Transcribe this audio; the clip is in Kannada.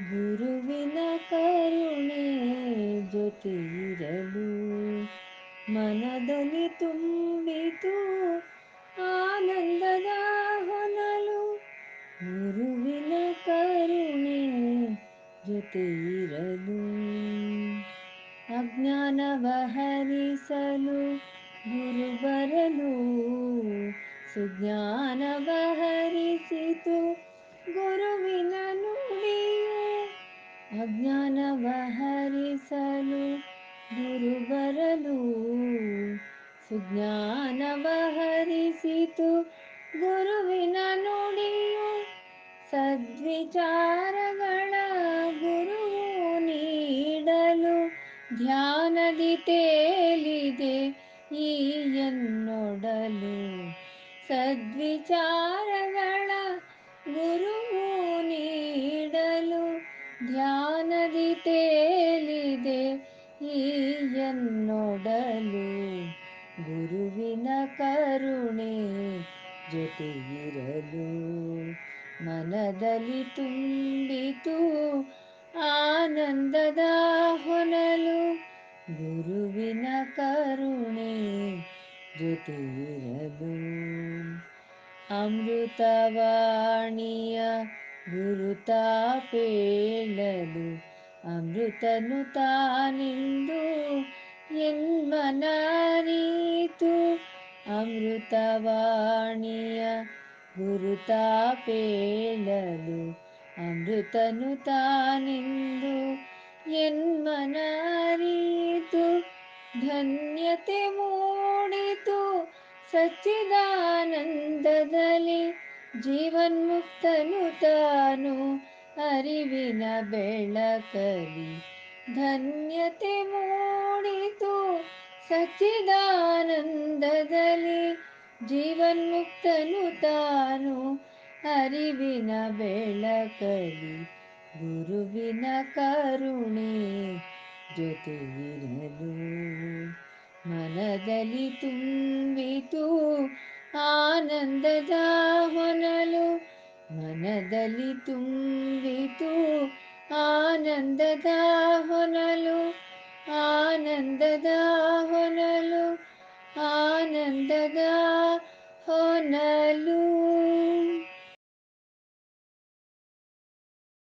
ಗುರುವಿನ ಕರುಣೆ ಜೊತೆ ಇರಲು ಮನದಲ್ಲಿ ತುಂಬಿತು ಆನಂದದ ಹೊನಲು ಗುರುವಿನ ಕರುಣೆ ಜೊತೆ ಇರಲು ಅಜ್ಞಾನವ ಹರಿಸಲು ಗುರು ಬರಲು ಸುಜ್ಞಾನವ ಹರಿಸಿತು ಗುರುವಿನ ನುಡಿಯು ಅಜ್ಞಾನವ ಹರಿಸಲು ಗುರು ಬರಲು ಸುಜ್ಞಾನವ ಹರಿಸಿತು ಗುರುವಿನ ನುಡಿಯು. ಸದ್ವಿಚಾರಗಳ ಗುರುವು ನೀಡಲು ಧ್ಯಾನದಿ ತೇಲಿದೆ ಈ ಸದ್ವಿಚಾರಗಳ ಗುರುವು ಧ್ಯಾನದಿ ತೇಲಿದೆ ಈ ಎನ್ನೊಡಲು ಗುರುವಿನ ಕರುಣೆ ಜೊತೆಗಿರಲು. ಮನದಲ್ಲಿ ತುಂಬಿತು ಆನಂದದ ಹೊನಲು. ಗುರುವಿನ ಕರುಣೆ ಜೊತೆಗಿರಲು. ಅಮೃತವಾಣಿಯ ಗುರುತ ಪೇಳಲು ಅಮೃತನು ತಾನಿಂದು ಎನ್ಮನರಿತು ಅಮೃತವಾಣಿಯ ಗುರುತ ಪೇಳಲು ಅಮೃತನು ತಾನಿಂದು ಎನ್ಮನರಿತು ಧನ್ಯತೆ ಮೂಡಿತು ಸಚ್ಚಿದಾನಂದದಲ್ಲಿ ಜೀವನ್ಮುಕ್ತನು ತಾನು ಅರಿವಿನ ಬೆಳಕಲಿ. ಧನ್ಯತೆ ಮೂಡಿತು ಸಚ್ಚಿದಾನಂದದಲ್ಲಿ. ಜೀವನ್ಮುಕ್ತನು ತಾನು ಅರಿವಿನ ಬೆಳಕಲಿ. ಗುರುವಿನ ಕರುಣೆ ಜೊತೆಗಿರಲು ಮನದಲ್ಲಿ ತುಂಬಿತು ಆನಂದದ ಹೊನಲು ಮನದಲ್ಲಿ ತುಂಬಿತು. ಆನಂದದ ಹೊನಲು ಆನಂದದ ಹೊನಲು ಆನಂದದ ಹೊನಲು.